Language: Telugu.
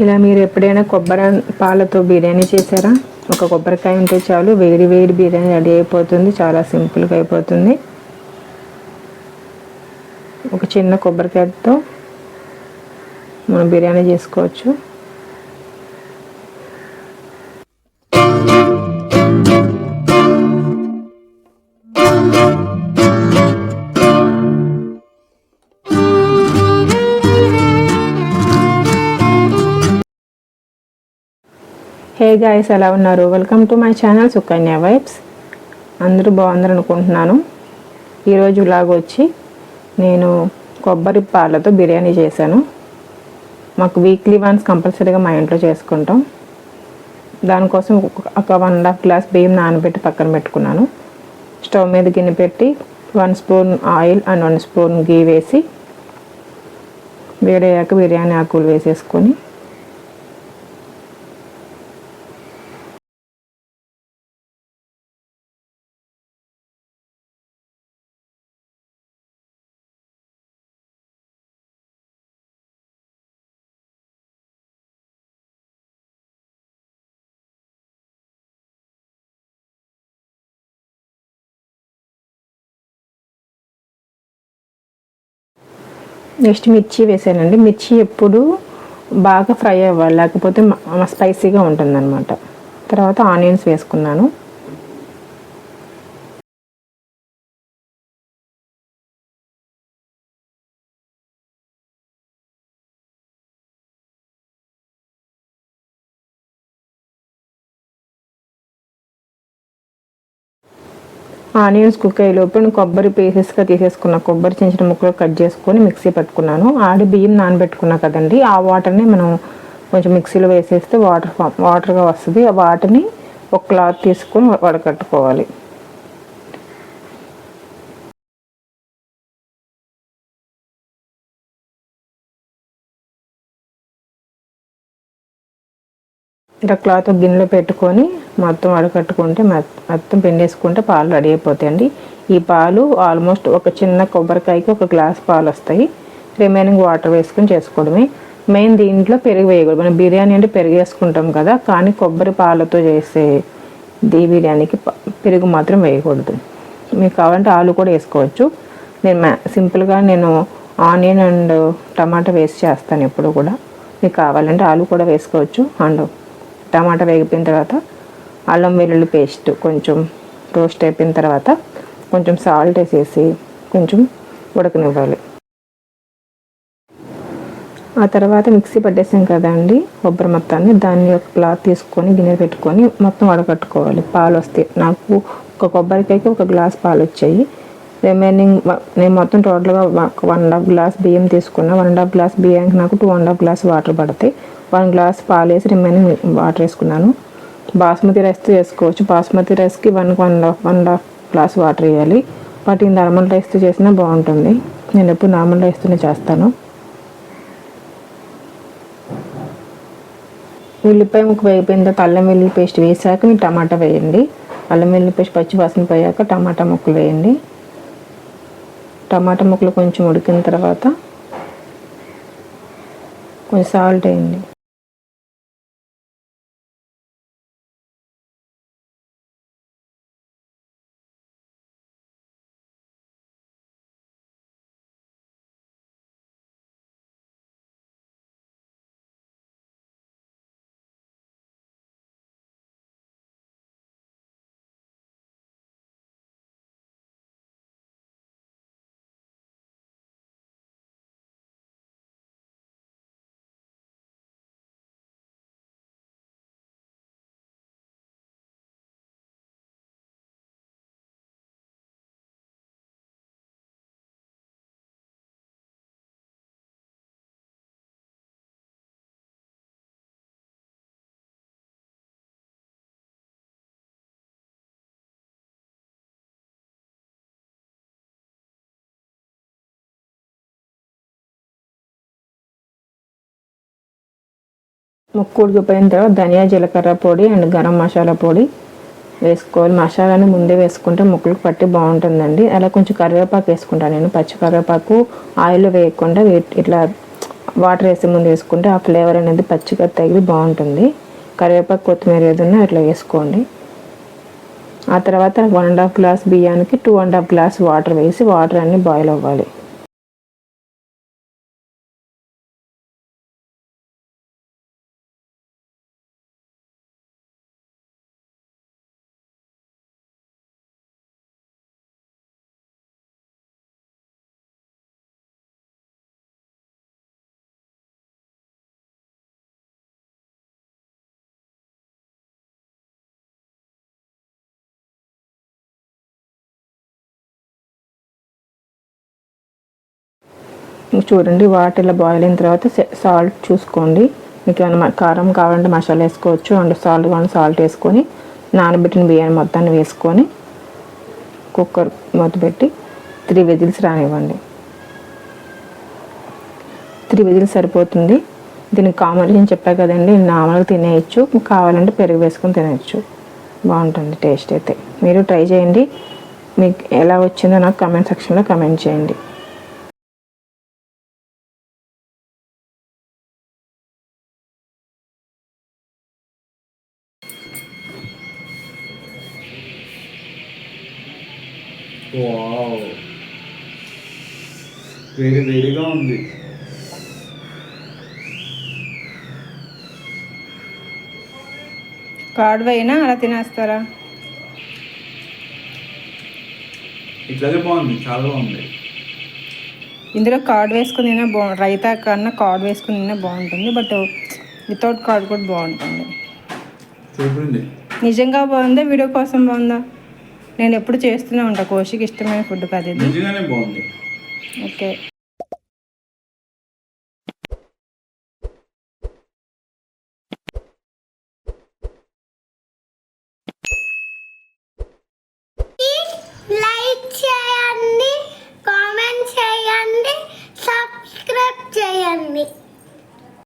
ఇలా మీరు ఎప్పుడైనా కొబ్బరి పాలతో బిర్యానీ చేశారా? ఒక కొబ్బరికాయ ఉంటే చాలు వేడి వేడి బిర్యానీ రెడీ అయిపోతుంది చాలా సింపుల్గా అయిపోతుంది. ఒక చిన్న కొబ్బరికాయతో మనం బిర్యానీ చేసుకోవచ్చు. హే గాయస్ ఎలా ఉన్నారు? Welcome to my channel Sukanya vibes అందరూ బాగుందని అనుకుంటున్నాను. ఈరోజు ఇలాగ వచ్చి నేను కొబ్బరి పాలతో బిర్యానీ చేశాను. మాకు వీక్లీ వన్స్ కంపల్సరీగా మా ఇంట్లో చేసుకుంటాం. దానికోసం ఒక- ఒక వన్ అండ్ హాఫ్ గ్లాస్ బియ్యం నానబెట్టి పక్కన పెట్టుకున్నాను. స్టవ్ మీద గిన్నె పెట్టి one spoon oil and one spoon ghee వేసి వేడయ్యాక బిర్యానీ ఆకులు వేసేసుకొని నెక్స్ట్ మిర్చి వేసానండి. మిర్చి ఎప్పుడు బాగా ఫ్రై అవ్వాలి. లేకపోతే స్పైసీగా ఉంటుందన్నమాట. తర్వాత ఆనియన్స్ వేసుకున్నాను. ఆనియన్స్ కుక్ అయ్యేలోపు నేను కొబ్బరి పీసెస్గా తీసేసుకున్న కొబ్బరి చిన్న చిన్న ముక్కలు కట్ చేసుకొని మిక్సీ పెట్టుకున్నాను. ఆడి బియ్యం నానబెట్టుకున్నా కదండి ఆ వాటర్ని మనం కొంచెం మిక్సీలో వేసేస్తే వాటర్ ఫామ్ వాటర్గా వస్తుంది. ఆ వాటర్ని ఒక క్లాత్ తీసుకొని వడకట్టుకోవాలి. ఇలా క్లాత్ ఒక గిన్నెలో పెట్టుకొని మొత్తం వడకట్టుకుంటే మొత్తం మొత్తం పిండేసుకుంటే పాలు రెడీ అయిపోతాయండి. ఈ పాలు ఆల్మోస్ట్ ఒక చిన్న కొబ్బరికాయకి ఒక గ్లాస్ పాలు వస్తాయి. రిమైనింగ్ వాటర్ వేసుకొని చేసుకోవడమే. మెయిన్ దీంట్లో పెరుగు వేయకూడదు. మనం బిర్యానీ అంటే పెరుగు వేసుకుంటాం కదా కానీ కొబ్బరి పాలతో చేసే దీ బిర్యానీకి పెరుగు మాత్రం వేయకూడదు. మీకు కావాలంటే ఆలు కూడా వేసుకోవచ్చు. నేను మ్యా సింపుల్గా నేను ఆనియన్ అండ్ టమాటా వేసి చేస్తాను ఎప్పుడు కూడా. మీకు కావాలంటే ఆలు కూడా వేసుకోవచ్చు. అండ్ టమాటా వేగిపోయిన తర్వాత అల్లం వెల్లుల్లి పేస్ట్ కొంచెం రోస్ట్ అయిపోయిన తర్వాత కొంచెం సాల్ట్ వేసేసి కొంచెం ఉడకనివ్వాలి. ఆ తర్వాత మిక్సీ పట్టేసాం కదండి కొబ్బరి మొత్తాన్ని. దాన్ని ఒక క్లాత్ తీసుకొని గిన్నె పెట్టుకొని మొత్తం వడకట్టుకోవాలి. పాలు వస్తాయి నాకు ఒక కొబ్బరికాయకి ఒక గ్లాస్ పాలు వచ్చాయి. రిమైనింగ్ నేను మొత్తం టోటల్గా వన్ అండ్ హాఫ్ గ్లాస్ బియ్యం తీసుకున్నా. వన్ అండ్ హాఫ్ గ్లాస్ బియ్యానికి నాకు two and half glass water పడతాయి. వన్ గ్లాస్ పాలు వేసి రిమైనింగ్ వాటర్ వేసుకున్నాను. బాస్మతి రైస్తో చేసుకోవచ్చు. బాస్మతి రైస్కి one one half one half glass water వేయాలి. బట్ ఈ నార్మల్ రైస్తో చేసినా బాగుంటుంది. నేను ఎప్పుడు నార్మల్ రైస్తోనే చేస్తాను. ఉల్లిపాయ ముక్క వేగిపోయిన తర్వాత అల్లం వెల్లుల్లి పేస్ట్ వేసాక మీరు టమాటా వేయండి. అల్లం వెల్లుల్లి పేస్ట్ పచ్చి వాసన పోయాక టమాటా ముక్కలు వేయండి. టమాటా ముక్కలు కొంచెం ఉడికిన తర్వాత కొంచెం సాల్ట్ వేయండి. ముక్కు ఉడికిపోయిన తర్వాత ధనియా జీలకర్ర పొడి అండ్ గరం మసాలా పొడి వేసుకోవాలి. మసాలాని ముందే వేసుకుంటే ముక్కలకు పట్టి బాగుంటుందండి. అలా కొంచెం కరివేపాకు వేసుకుంటాను నేను. పచ్చి కరివేపాకు ఆయిల్ వేయకుండా ఇట్లా వాటర్ వేసే ముందు వేసుకుంటే ఆ ఫ్లేవర్ అనేది పచ్చిగా తగిలి బాగుంటుంది. కరివేపాకు కొత్తిమీర ఏదన్నా అట్లా వేసుకోండి. ఆ తర్వాత వన్ అండ్ హాఫ్ గ్లాస్ బియ్యానికి two and half glass water వేసి వాటర్ అన్నీ బాయిల్ అవ్వాలి. చూడండి వాటర్ ఇలా బాయిల్ అయిన తర్వాత సాల్ట్ చూసుకోండి. మీకు ఏమైనా కారం కావాలంటే మసాలా వేసుకోవచ్చు. అండ్ సాల్ట్ కావాలంటే సాల్ట్ వేసుకొని నానబెట్టిన బియ్యాన్ని మొత్తాన్ని వేసుకొని కుక్కర్ మూత పెట్టి త్రీ విజిల్స్ రానివ్వండి. త్రీ విజిల్స్ సరిపోతుంది. దీనికి కాంబినేషన్ చెప్పా కదండి నార్మల్గా తినేయచ్చు. కావాలంటే పెరుగు వేసుకొని తినేయచ్చు. బాగుంటుంది టేస్ట్ అయితే. మీరు ట్రై చేయండి. మీకు ఎలా వచ్చిందో నాకు కమెంట్ సెక్షన్లో కమెంట్ చేయండి. వావ్ వేడి వేడిగా ఉంది. కార్డ్ అయినా అలా తినేస్తారా? ఇట్లాగే బాగుంది చాలా బాగుంది. ఇందులో కార్డ్ వేసుకుని తిన్నా బాగు రైతా కన్నా కార్డ్ వేసుకుని తిన్నా బాగుంటుంది బట్ వితౌట్ కార్డ్ కూడా బాగుంటుంది. చూడండి. నిజంగా బాగుందా? వీడియో కోసం బాగుందా? నేను ఎప్పుడు చేస్తూనే ఉంటా. కోషికి ఇష్టమైన ఫుడ్ కాదు ఇది. ఓకే.